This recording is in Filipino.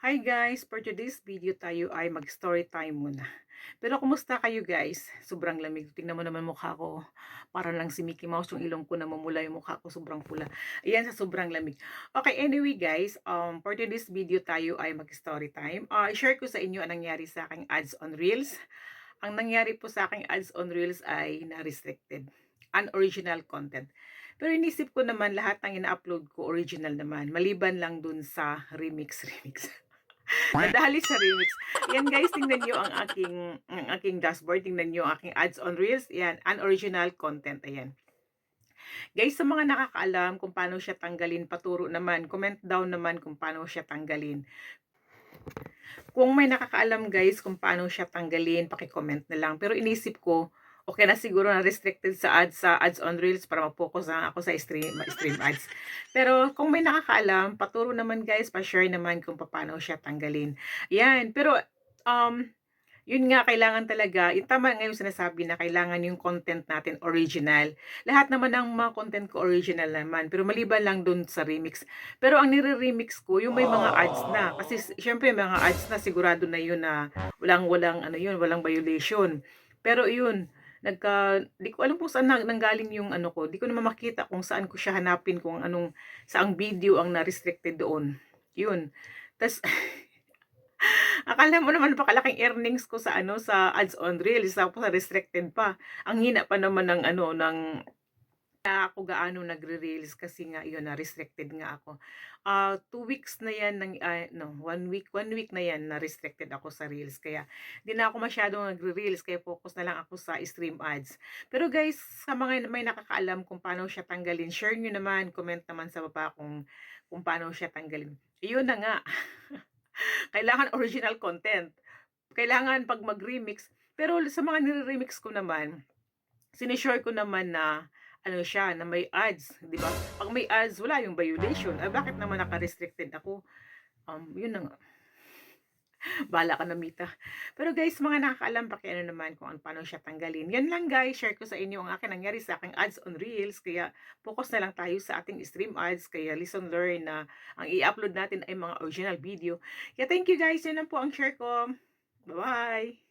Hi guys! For today's video tayo ay mag-story time muna. Pero kumusta kayo guys? Sobrang lamig. Tingnan mo naman mukha ko. Parang lang si Mickey Mouse yung ilong ko namumula yung mukha ko sobrang pula. Ayan sa sobrang lamig. Okay, anyway guys, um, for today's video tayo ay mag-story time. Uh, i-share ko sa inyo ang nangyari sa aking ads on Reels. Ang nangyari po sa aking ads on Reels ay na-restricted. Unoriginal content. Pero inisip ko naman lahat ng ina-upload ko original naman. Maliban lang dun sa remix remix. Nadali sa remix. Yan guys, tingnan nyo ang aking, ang aking dashboard. Tingnan nyo ang aking ads on Reels. Yan, unoriginal content. Ayan. Guys, sa mga nakakaalam kung paano siya tanggalin, paturo naman, comment down naman kung paano siya tanggalin. Kung may nakakaalam guys kung paano siya tanggalin, paki-comment na lang. Pero inisip ko, okay na siguro na restricted sa ads sa ads on reels para ma-focus na ako sa stream stream ads. Pero kung may nakakaalam, paturo naman guys, pa-share naman kung paano siya tanggalin. Yan, pero um yun nga kailangan talaga, yung tama ngayon sinasabi na kailangan yung content natin original. Lahat naman ng mga content ko original naman, pero maliban lang dun sa remix. Pero ang nire-remix ko, yung may mga ads na. Kasi syempre mga ads na sigurado na yun na walang walang ano yun, walang violation. Pero yun, nagka di ko alam kung saan nang, nanggaling yung ano ko. Di ko naman makita kung saan ko siya hanapin kung anong saang video ang na-restricted doon. Yun. Tas Akala mo naman napakalaking earnings ko sa ano sa ads on reels tapos restricted pa. Ang hina pa naman ng ano ng na ako gaano nagre-reels kasi nga yun na restricted nga ako. Ah, 2 weeks na yan ng ah, no, 1 week, 1 week na yan na restricted ako sa reels kaya di na ako masyadong nagre-reels kaya focus na lang ako sa stream ads. Pero guys, sa mga may nakakaalam kung paano siya tanggalin, share niyo naman, comment naman sa baba kung kung paano siya tanggalin. Iyon na nga. Kailangan original content. Kailangan pag mag-remix, pero sa mga nire-remix ko naman, sinishare ko naman na ano siya, na may ads, 'di ba? Pag may ads, wala yung violation. Ah, bakit naman naka-restricted ako? Um, yun na nga. Bahala ka na, Mita. Pero guys, mga nakakaalam pa kaya naman kung ano, paano siya tanggalin. Yan lang guys, share ko sa inyo ang akin nangyari sa aking ads on Reels. Kaya focus na lang tayo sa ating stream ads. Kaya listen, learn na ang i-upload natin ay mga original video. Kaya thank you guys. Yan lang po ang share ko. Bye-bye!